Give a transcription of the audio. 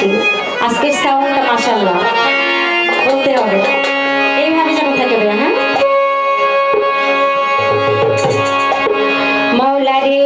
পাচ্ছি আজকের সাউন্ডটা মাসাল্লাহ বলতে হবে। এইভাবে যেন থাকে হ্যাঁ? মৌলারে